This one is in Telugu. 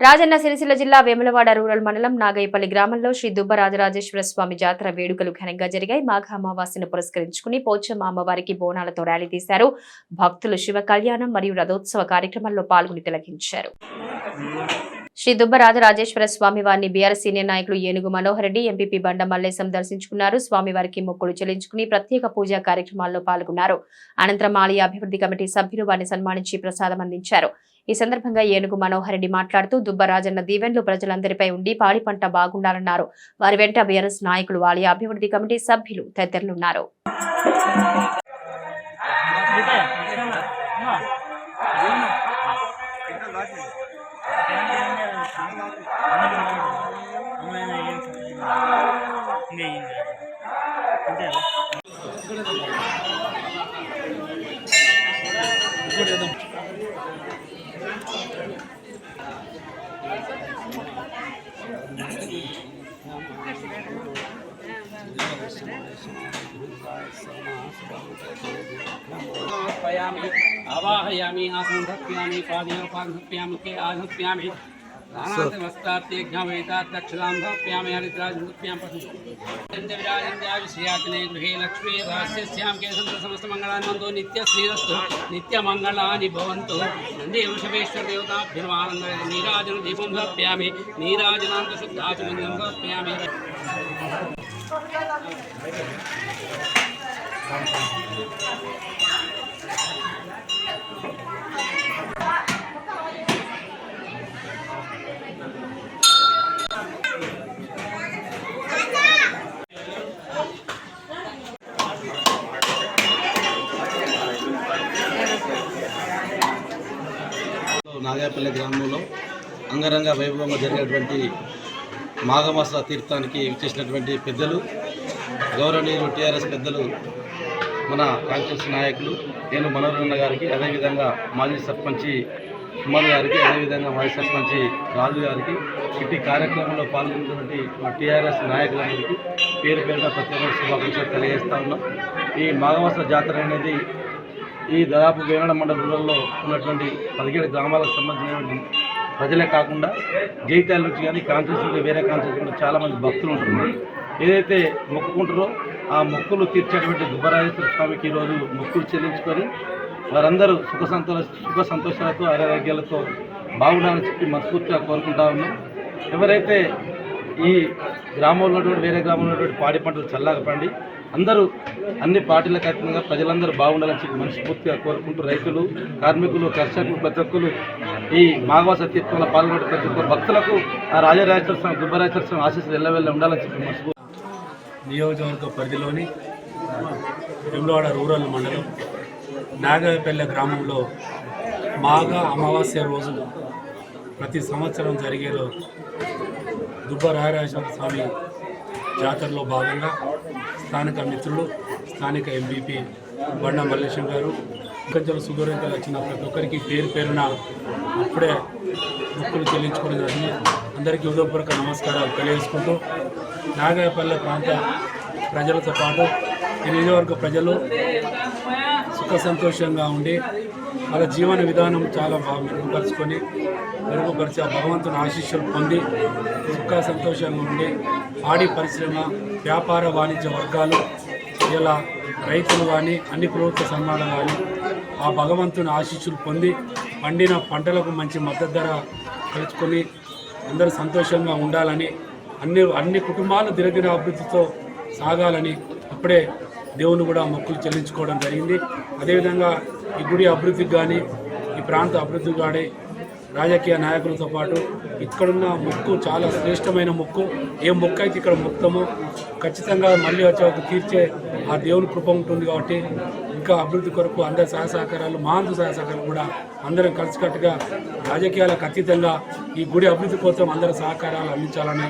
రాజన్న సిరిసిల్ల జిల్లా వేములవాడ రూరల్ మండలం నాగయ్యపల్లి గ్రామంలో శ్రీ దుబ్బ రాజరాజేశ్వర స్వామి జాతర వేడుకలు ఘనంగా జరిగాయి. మాఘ అమావాస్యను పురస్కరించుకుని పోచమ్మ అమ్మవారికి బోనాలతో ర్యాలీ తీశారు. భక్తులు శివ కళ్యాణం మరియు రథోత్సవ కార్యక్రమంలో పాల్గొని తిలకించారు. శ్రీ దుబ్బ రాజరాజేశ్వర స్వామి వారిని బీఆర్ఎస్ సీనియర్ నాయకులు ఏనుగు మనోహర్ రెడ్డి ఎంపీపీ బండ మల్లేశం దర్శించుకున్నారు. స్వామివారికి మొక్కులు చెల్లించుకుని ప్రత్యేక పూజా కార్యక్రమాల్లో పాల్గొన్నారు. అనంతరం ఆలయ అభివృద్ధి కమిటీ సభ్యులు వారిని సన్మానించి ప్రసాదం అందించారు. ఈ సందర్భంగా ఏనుగు మనోహర్ రెడ్డి మాట్లాడుతూ దుబ్బరాజన్న దీవెన్లు ప్రజలందరిపై ఉండి పాడి పంట బాగుండాలన్నారు. వారి వెంట బీఆర్ఎస్ నాయకులు ఆలయ అభివృద్ధి కమిటీ సభ్యులు తదితరులున్నారు. आवाहयामी आसनधप्यामी पादयोपाघप्यामी के आघप्यामी స్థానాతమస్తాత్తే జ్ఞాపయతాత్ దక్షిణాంభాప్యాం హరిద్రాజముఖ్యాం పశుయాతనే గృహే లక్ష్మీ రాస్యస్యాం కేసంత సమస్త మంగళానందో నిత్య శ్రీరస్తు నిత్యమంగళాని భవంతు నంది వృషభేశ్వర దేవతాభ్యమానంద నీరాజన దీపం సమర్ప్యామి నీరాజనాంత శుద్ధాచమయం సమర్ప్యామి Thank you. నాగాపల్లి గ్రామంలో అంగరంగ వైభవంగా జరిగినటువంటి మాఘమాస తీర్థానికి విచ్చేసినటువంటి పెద్దలు గౌరవనీయులు టీఆర్ఎస్ పెద్దలు మన కాంగ్రెస్ నాయకులు నేను మనోరన్న గారికి అదేవిధంగా మాజీ సర్పంచి కుమార్ గారికి అదేవిధంగా మాజీ సర్పంచి రాజు గారికి ఇట్టి కార్యక్రమంలో పాల్గొన్నటువంటి మా టీఆర్ఎస్ నాయకులందరికీ పేరు పేరుగా ప్రత్యేక శుభాకాంక్షలు తెలియజేస్తా ఉన్నాం. ఈ మాఘమాస జాతర అనేది ఈ దాదాపు వేమన మండలంలో ఉన్నటువంటి పదిహేడు గ్రామాలకు సంబంధించినటువంటి ప్రజలే కాకుండా జైతాల నుంచి కానీ కాన్షియస్ నుంచి వేరే కాన్షియస్ కూడా చాలామంది భక్తులు ఉంటున్నారు. ఏదైతే మొక్కుకుంటారో ఆ మొక్కులు తీర్చేటువంటి దుబ్బరాజేశ్వర స్వామికి ఈరోజు మొక్కులు చెల్లించుకొని వారందరూ సుఖ సంతోష సుఖ సంతోషాలతో ఆరోగ్యాలతో బాగుండాలని చెప్పి మనస్ఫూర్తిగా కోరుకుంటా ఉన్నాం. ఎవరైతే ఈ గ్రామంలో ఉన్నటువంటి వేరే గ్రామంలో ఉన్నటువంటి పాడి పంటలు చల్లగా పండి అందరూ అన్ని పార్టీలకు అతీతంగా ప్రజలందరూ బాగుండాలని చెప్పి మనస్ఫూర్తిగా కోరుకుంటూ రైతులు కార్మికులు కర్షకులు ప్రతి ఒక్కరు ఈ మాఘవాస తీర్థంలో పాల్గొనే ప్రతి ఒక్క భక్తులకు ఆ రాజరాజేశ్వర స్వామి దుబ్బరాజేశ్వర స్వామి ఆశీస్సులు ఎల్లవెల్ల ఉండాలని చెప్పి మనస్ఫూర్తి నియోజకవర్గ పరిధిలోని విమ్లవాడ రూరల్ మండలం నాగపల్లె గ్రామంలో మాఘ అమావాస్య రోజు ప్రతి సంవత్సరం జరిగేలో దుబ్బ రాయరాజేశ్వర స్వామి జాతరలో భాగంగా స్థానిక మిత్రులు స్థానిక ఎంపీపీ బండ మల్లేశం గారు కొంచెం సుదూరంగా వచ్చిన ప్రతి ఒక్కరికి పేరు పేరున అప్పుడే మొక్కులు చెల్లించుకోవడం జరిగింది. అందరికీ ఉదయపూర్వక నమస్కారాలు తెలియజేసుకుంటూ నాగాయపల్లె ప్రాంత ప్రజలతో పాటు ఈ నియోజకవర్గ ప్రజలు సుఖ సంతోషంగా ఉండి వాళ్ళ జీవన విధానం చాలా బాగా మెరుగుపరుచుకొని మెరుగుపరిచి ఆ భగవంతుని ఆశీస్సులు పొంది సుఖ సంతోషంగా ఉండి పాడి పరిశ్రమ వ్యాపార వాణిజ్య వర్గాలు ఇలా రైతులు కానీ అన్ని ప్రభుత్వ సంఘాలు కానీ ఆ భగవంతుని ఆశీస్సులు పొంది పండిన పంటలకు మంచి మద్దతు ధర కలుచుకొని అందరూ సంతోషంగా ఉండాలని అన్ని అన్ని కుటుంబాలు దినదిన అభివృద్ధితో సాగాలని అప్పుడే దేవుని కూడా మొక్కులు చెల్లించుకోవడం జరిగింది. అదేవిధంగా ఈ గుడి అభివృద్ధికి కానీ ఈ ప్రాంత అభివృద్ధికి కానీ రాజకీయ నాయకులతో పాటు ఇక్కడున్న మొక్కు చాలా శ్రేష్టమైన మొక్కు. ఏ మొక్క అయితే ఇక్కడ మొత్తము ఖచ్చితంగా మళ్ళీ వచ్చే ఒక తీర్చే ఆ దేవుని కృప ఉంటుంది కాబట్టి ఇంకా అభివృద్ధి కొరకు అందరి సహాయ సహకారాలు మహాంతు సహాయ సహకారాలు కూడా అందరం కలిసికట్టుగా రాజకీయాలకు అతీతంగా ఈ గుడి అభివృద్ధి కోసం అందరి సహకారాలు అందించాలని